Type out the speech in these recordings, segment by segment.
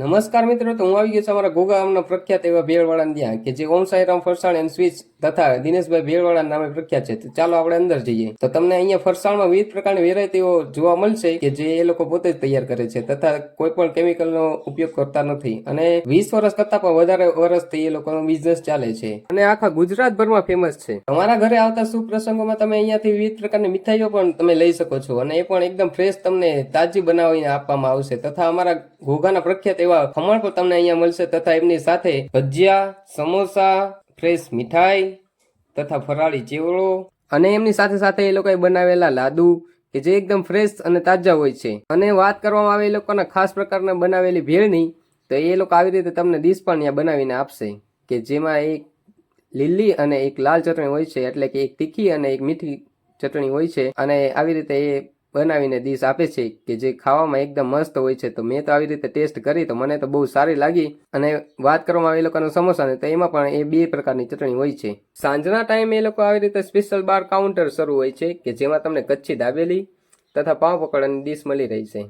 નમસ્કાર મિત્રો, તો હું આવી ગયો છું અમારા ગોગા ગામના પ્રખ્યાત એવા ભેળવાળા ત્યાં, કે જે ઓમ સાઈરામ ફરસાણ એન્ડ સ્વીચ તથા દિનેશભાઈ ભેળવાળા નામે પ્રખ્યાત છે. તો ચાલો આપણે અંદર જઈએ. તો તમને અહીંયા ફરસાણમાં વિવિધ પ્રકારની વેરાયટીઓ જોવા મળશે, કે જે એ લોકો પોતે જ તૈયાર કરે છે, તથા કોઈ પણ કેમિકલનો ઉપયોગ કરતા નથી. અને વીસ વર્ષ કરતા પણ વધારે વર્ષથી એ લોકોનો બિઝનેસ ચાલે છે. અને આખા ગુજરાતભરમાં ફેમસ છે. તમારા ઘરે આવતા શુભ પ્રસંગોમાં તમે અહીંયાથી વિવિધ પ્રકારની મીઠાઈઓ પણ તમે લઈ શકો છો. અને એ પણ એકદમ ફ્રેશ તમને તાજી બનાવીને આપવામાં આવશે. તથા અમારા ઘોઘાના પ્રખ્યાત એવા ખમણ પણ તમને અહીંયા મળશે તથા એમની સાથે ભજીયા, સમોસા, ફ્રેશ મીઠાઈ તથા ફરાળી ચેવડો અને એમની સાથે સાથે એ લોકોએ બનાવેલા લાદુ કે જે એકદમ ફ્રેશ અને તાજા હોય છે. અને વાત કરવામાં આવે એ લોકોના ખાસ પ્રકારના બનાવેલી ભેળની, તો એ લોકો આવી રીતે તમને ડીશ પણ અહીંયા બનાવીને આપશે કે જેમાં એક લીલી અને એક લાલ ચટણી હોય છે, એટલે કે એક તીખી અને એક મીઠી ચટણી હોય છે. અને આવી રીતે એ બનાવીને ડીશ આપે છે કે જે ખાવામાં એકદમ મસ્ત હોય છે. તો મેં તો આવી રીતે ટેસ્ટ કરી તો મને તો બહુ સારી લાગી. અને વાત કરવામાં આવે એ લોકોના સમોસાને તો એમાં પણ એ બે પ્રકારની ચટણી હોય છે. સાંજના ટાઈમે એ લોકો આવી રીતે સ્પેશિયલ બાર કાઉન્ટર શરૂ હોય છે કે જેમાં તમને કચ્છી દાબેલી તથા પાવ પકોડાની ડીશ મળી રહી છે.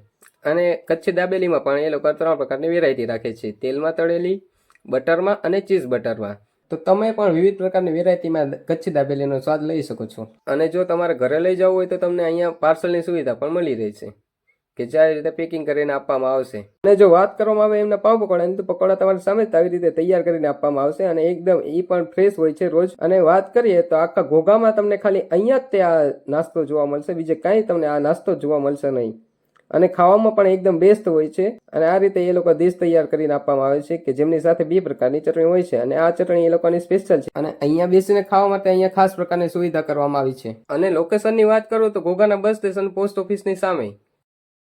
અને કચ્છી દાબેલીમાં પણ એ લોકો ત્રણ પ્રકારની વેરાયટી રાખે છે. તેલમાં તળેલી, બટરમાં અને ચીઝ બટરમાં. તો તમે પણ વિવિધ પ્રકારની વેરાયટીમાં કચ્છી દાબેલીનો સ્વાદ લઈ શકો છો. અને જો તમારે ઘરે લઈ જવું હોય તો તમને અહીંયા પાર્સલની સુવિધા પણ મળી રહી છે, કે જે રીતે પેકિંગ કરીને આપવામાં આવશે. અને જો વાત કરવામાં આવે એમના પાવ પકોડા તો પકોડા તમારી સામે આવી રીતે તૈયાર કરીને આપવામાં આવશે અને એકદમ એ પણ ફ્રેશ હોય છે રોજ. અને વાત કરીએ તો આખા ઘોઘામાં તમને ખાલી અહીંયા જ તે આ નાસ્તો જોવા મળશે, બીજે કાંઈ તમને આ નાસ્તો જોવા મળશે નહીં. અને ખાવામાં પણ એકદમ બેસ્ટ હોય છે. અને આ રીતે એ લોકો ડીશ તૈયાર કરીને આપવામાં આવે છે કે જેમની સાથે બે પ્રકારની ચટણી હોય છે અને આ ચટણી એ લોકોની સ્પેશિયલ છે. અને અહીંયા બેસીને ખાવા માટે અહીંયા ખાસ પ્રકારની સુવિધા કરવામાં આવી છે. અને લોકેશનની વાત કરું તો ઘોઘાના બસ સ્ટેશન પોસ્ટ ઓફિસની સામે.